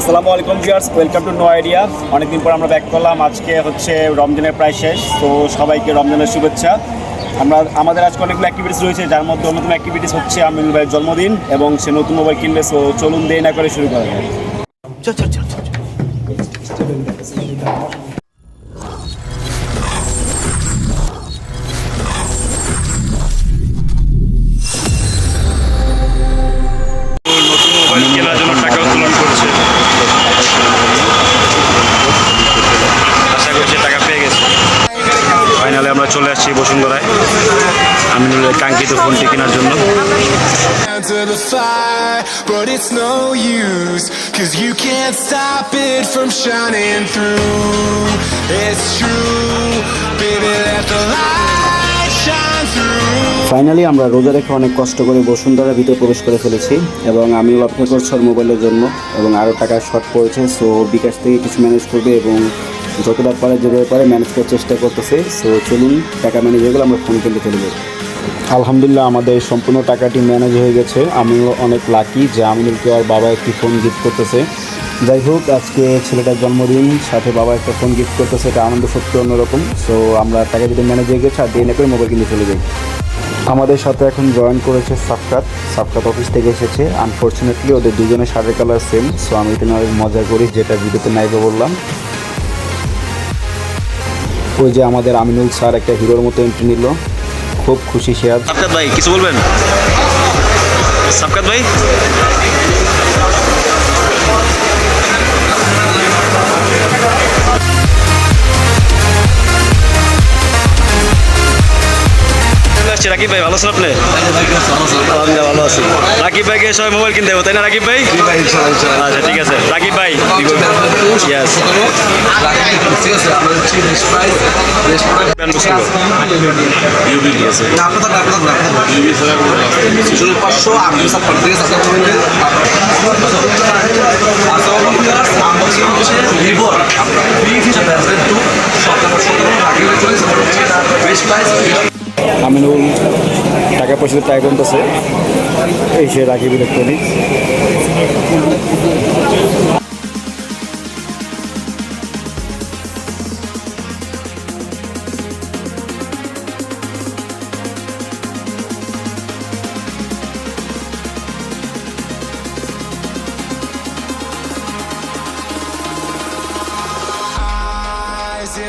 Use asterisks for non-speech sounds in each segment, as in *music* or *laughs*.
আসসালামু আলাইকুম viewers, welcome to no idea. অনেকদিন পর আমরা ব্যাক করলাম, আজকে হচ্ছে রমজানের প্রায় শেষ, তো সবাইকে রমজানের শুভেচ্ছা। আমরা, আমাদের আজকে অনেকগুলো অ্যাক্টিভিটিস রয়েছে, যার মধ্যে অন্যতম অ্যাক্টিভিটিস হচ্ছে আমিনুল ভাইয়ের জন্মদিন এবং সে নতুন মোবাইল কিনবে সো চলুন দেরি না করে শুরু করা যায় চলে আসছি বসুন্ধরায় আমিনুলের কাঙ্ক্ষিত ফোনটি কেনার জন্য to the fire, but it's no use. Cause you can't stop it from shining through. It's true, baby, let the light shine through. Finally আমরা রোজা রেখে অনেক কষ্ট করে বসুন্ধরার ভিতরে প্রবেশ করে ফেলেছি এবং আমি অপেক্ষা করছি মোবাইলের জন্য এবং আরও টাকা শর্ট পড়েছে সো বিকাশ থেকে কিছু ম্যানেজ করবে এবং যতটা পারে যেভাবে পারে ম্যানেজ করার চেষ্টা করতেছে। সো চলুন, টাকা ম্যানেজ হয়ে গেলে আমরা ফোন কিনতে চলে যাই। আলহামদুলিল্লাহ, আমাদের সম্পূর্ণ টাকাটি ম্যানেজ হয়ে গেছে। আমিও অনেক লাকি যে আমিনুলকে আর বাবা একটি ফোন গিফট করতেছে। যাই হোক, আজকে ছেলেটার জন্মদিন, সাথে বাবা একটা ফোন গিফট করতেছে, এটা আনন্দ সত্যি অন্যরকম। সো আমরা টাকা দিতে ম্যানেজ হয়ে গেছে আর দেরি করে মোবাইল কিনতে চলে যাই। আমাদের সাথে এখন জয়েন করেছে সাফকাত। সাফকাত অফিস থেকে এসেছে। আনফর্চুনেটলি ওদের দুজনের শার্টের কালার সেম সো আমি এটা মজা করি, যেটা ভিডিওতে নাইবে বললাম। ওই যে আমাদের আমিনুল স্যার একটা হিরোর মতো এন্ট্রি নিল। খুব খুশি সে আজ সাবকাত ভাই কিছু বলবেন? সাবকাত ভাই? রাকিব ভাই ভালো আছেন আপনি? আছি রাকিব ভাইকে সবাই মোবাইল কিনতে হবে তাই না রাকিব ভাই আচ্ছা ঠিক আছে রাকিব ভাই বেস্ট প্রাইস আমিনুল টাকা পয়সা ট্রাই করতেছে এই সে Rakib electronics.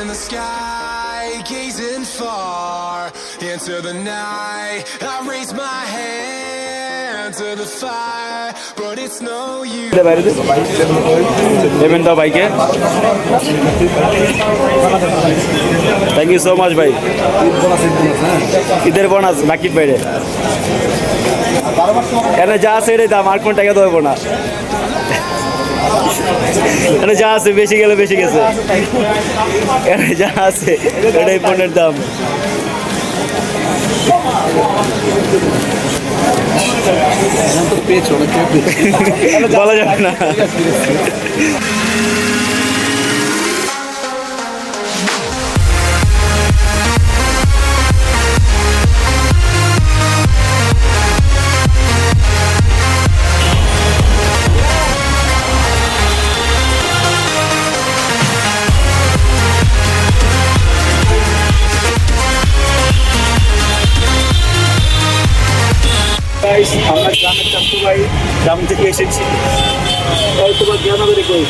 In the sky, gazing far. Into the night. I raise my hand to the fire, but it's no use. Payment দাও ভাইকে থ্যাংক ইউ সো মাচ ভাই ঈদের বোনাস রাকিব ভাইরে এখানে যা আছে এটাই দাম আর কোন টাকা দেবো না এখানে যা আছে বেশি গেলে বেশি গেছে এখানে যা আছে এটাই পণ্যের দাম বলা যাবে না। *laughs* গাইস আমরা গ্রামের চাস্তু ভাই গ্রাম থেকে এসেছি। ওই তোমার গ্রামে করে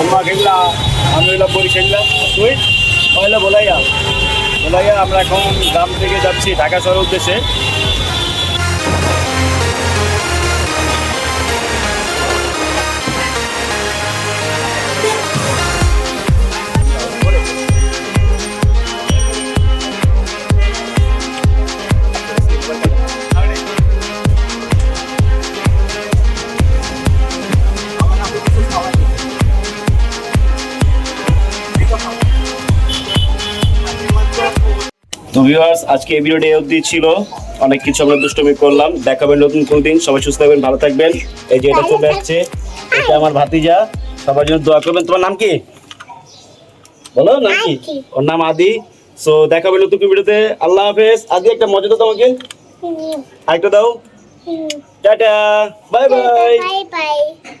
আমরা গেলা আমি হইলাম বরিশাল্লা তুই? হইলা বলাইয়া। বলাইয়া আমরা এখন গ্রাম থেকে যাচ্ছি ঢাকা শহরের উদ্দেশ্যে। তো ভিউয়ার্স আজকে এই ভিডিওটা অবধি ছিল। অনেক কিছু আমরা দুষ্টমি করলাম। দেখাবেন নতুন কোনো দিন। সবাই সুস্থ থাকবেন ভালো থাকবেন। এই যে এটা চলে আসছে। এটা আমার ভাতিজা। সবার জন্য দোয়া করবেন। তোমার নাম কি? বলো নাম কি? ওর নাম আদি। সো দেখাবেন নতুন ভিডিওতে আল্লাহ হাফেজ। আদি একটা মজা দাও তোমাকে। আরেকটা দাও। Tata. Bye bye. Bye bye.